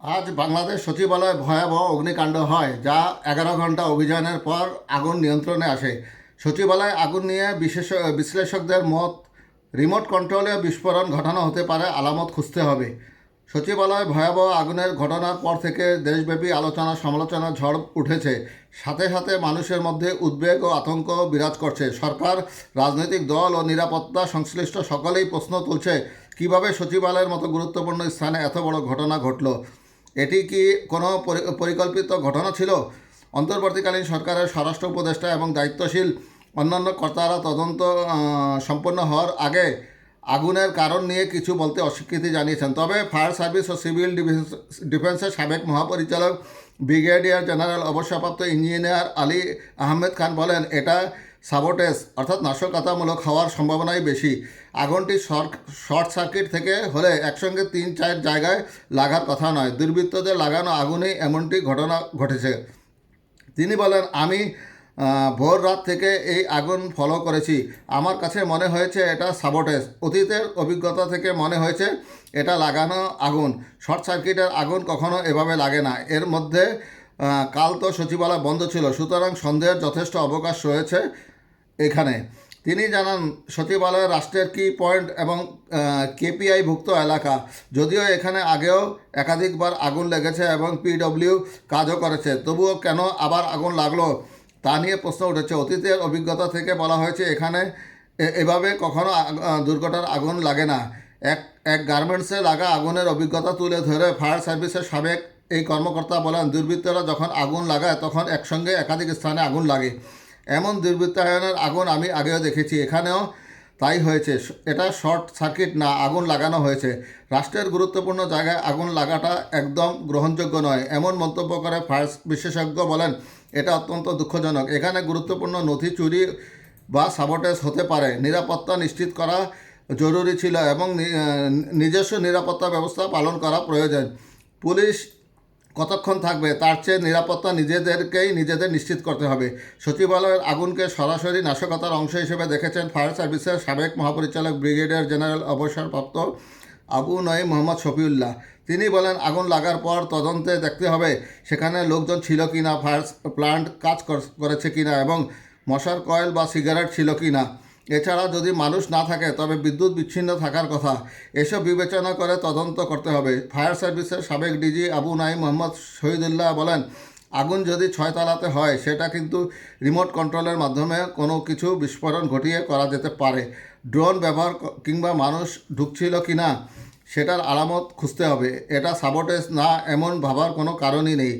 আজ বাংলাদেশ সচিবালয়ে ভয়াবহ অগ্নিকাণ্ড হয়, যা এগারো ঘণ্টা অভিযানের পর আগুন নিয়ন্ত্রণে আসে। সচিবালয়ে আগুন নিয়ে বিশেষ বিশ্লেষকদের মত, রিমোট কন্ট্রোলে বিস্ফোরণ ঘটানো হতে পারে, আলামত খুঁজতে হবে। সচিবালয়ে ভয়াবহ আগুনের ঘটনার পর থেকে দেশব্যাপী আলোচনা সমালোচনা ঝড় উঠেছে। সাথে সাথে মানুষের মধ্যে উদ্বেগ ও আতঙ্ক বিরাজ করছে। সরকার, রাজনৈতিক দল ও নিরাপত্তা সংশ্লিষ্ট সকলেই প্রশ্ন তুলছে, কীভাবে সচিবালয়ের মতো গুরুত্বপূর্ণ স্থানে এত বড় ঘটনা ঘটল। এটি কি কোনো পরিকল্পিত ঘটনা ছিল? অন্তর্বর্তীকালীন সরকারের স্বরাষ্ট্র উপদেষ্টা এবং দায়িত্বশীল অন্যান্য কর্তারা তদন্ত সম্পন্ন হওয়ার আগে আগুনের কারণ নিয়ে কিছু বলতে অস্বীকৃতি জানিয়েছেন। তবে ফায়ার সার্ভিস ও সিভিল ডিফেন্স, ডিফেন্সের সাবেক মহাপরিচালক ব্রিগেডিয়ার জেনারেল অবসরপ্রাপ্ত ইঞ্জিনিয়ার আলী আহমেদ খান বলেন, এটা সাবোটেজ, অর্থাৎ নাশকতামূলক হওয়ার সম্ভাবনাই বেশি। আগুনটি শর্ট সার্কিট থেকে হলে একসঙ্গে তিন চার জায়গায় লাগার কথা নয়। দুর্বৃত্তদের লাগানো আগুনেই এমনটি ঘটনা ঘটেছে। তিনি বলেন, আমি ভোর রাত থেকে এই আগুন ফলো করেছি। আমার কাছে মনে হয়েছে এটা সাবোটেজ। অতীতের অভিজ্ঞতা থেকে মনে হয়েছে এটা লাগানো আগুন। শর্ট সার্কিটের আগুন কখনো এভাবে লাগে না। এর মধ্যে কাল তো সচিবালয় বন্ধ ছিল, সুতরাং সন্দেহের যথেষ্ট অবকাশ রয়েছে এখানে। তিনি জানান, সচিবালয় রাষ্ট্রের কি পয়েন্ট এবং কেপিআই ভুক্ত এলাকা? যদিও এখানে আগেও একাধিকবার আগুন লেগেছে এবং পিডব্লিউ কাজও করেছে, তবুও কেন আবার আগুন লাগল তা নিয়ে প্রশ্ন উঠেছে। অতীতের অভিজ্ঞতা থেকে বলা হয়েছে, এখানে এভাবে কখনো দুর্ঘটনার আগুন লাগে না। এক এক গার্মেন্টসে লাগা আগুনের অভিজ্ঞতা তুলে ধরে ফায়ার সার্ভিসের সাবেক এই কর্মকর্তা বলেন, দুর্বৃত্তরা যখন আগুন লাগায়, তখন একসঙ্গে একাধিক স্থানে আগুন লাগে। এমন দুর্বৃত্তায়নের আগুন আমি আগেও দেখেছি, এখানেও তাই হয়েছে। এটা শর্ট সার্কিট না, আগুন লাগানো হয়েছে। রাষ্ট্রের গুরুত্বপূর্ণ জায়গায় আগুন লাগাটা একদম গ্রহণযোগ্য নয়। এমন মন্তব্য করে ফায়ার বিশেষজ্ঞ বলেন, এটা অত্যন্ত দুঃখজনক। এখানে গুরুত্বপূর্ণ নথি চুরি বা সাবোটেজ হতে পারে। নিরাপত্তা নিশ্চিত করা জরুরি ছিল এবং নিজস্ব নিরাপত্তা ব্যবস্থা পালন করা প্রয়োজন। পুলিশ কতক্ষণ থাকবে, তার চেয়ে নিরাপত্তা নিজেদেরকেই নিজেদের নিশ্চিত করতে হবে। সচিবালয়ের আগুনকে সরাসরি নাশকতার অংশ হিসেবে দেখেছেন ফায়ার সার্ভিসের সাবেক মহাপরিচালক ব্রিগেডিয়ার জেনারেল অবসরপ্রাপ্ত আবু নঈম মোহাম্মদ শফিউল্লাহ। তিনি বলেন, আগুন লাগার পর তদন্তে দেখতে হবে সেখানে লোকজন ছিল কি না ফায়ার প্লান্ট কাজ করেছে কি না এবং মশার কয়েল বা সিগারেট ছিল কি না এছাড়া যদি মানুষ না থাকে, তবে বিদ্যুৎ বিচ্ছিন্ন থাকার কথা। এসব বিবেচনা করে তদন্ত করতে হবে। ফায়ার সার্ভিসের সাবেক ডিজি আবু নাইম মোহাম্মদ শহীদুল্লাহ বলেন, আগুন যদি ছয়তলাতে হয়, সেটা কিন্তু রিমোট কন্ট্রোলের মাধ্যমে কোনো কিছু বিস্ফোরণ ঘটিয়ে করা যেতে পারে। ড্রোন ব্যবহার কিংবা মানুষ ঢুকছিল কি না, সেটার আলামত খুঁজতে হবে। এটা সাবোটেজ না, এমন ভাবার কোনো কারণই নেই।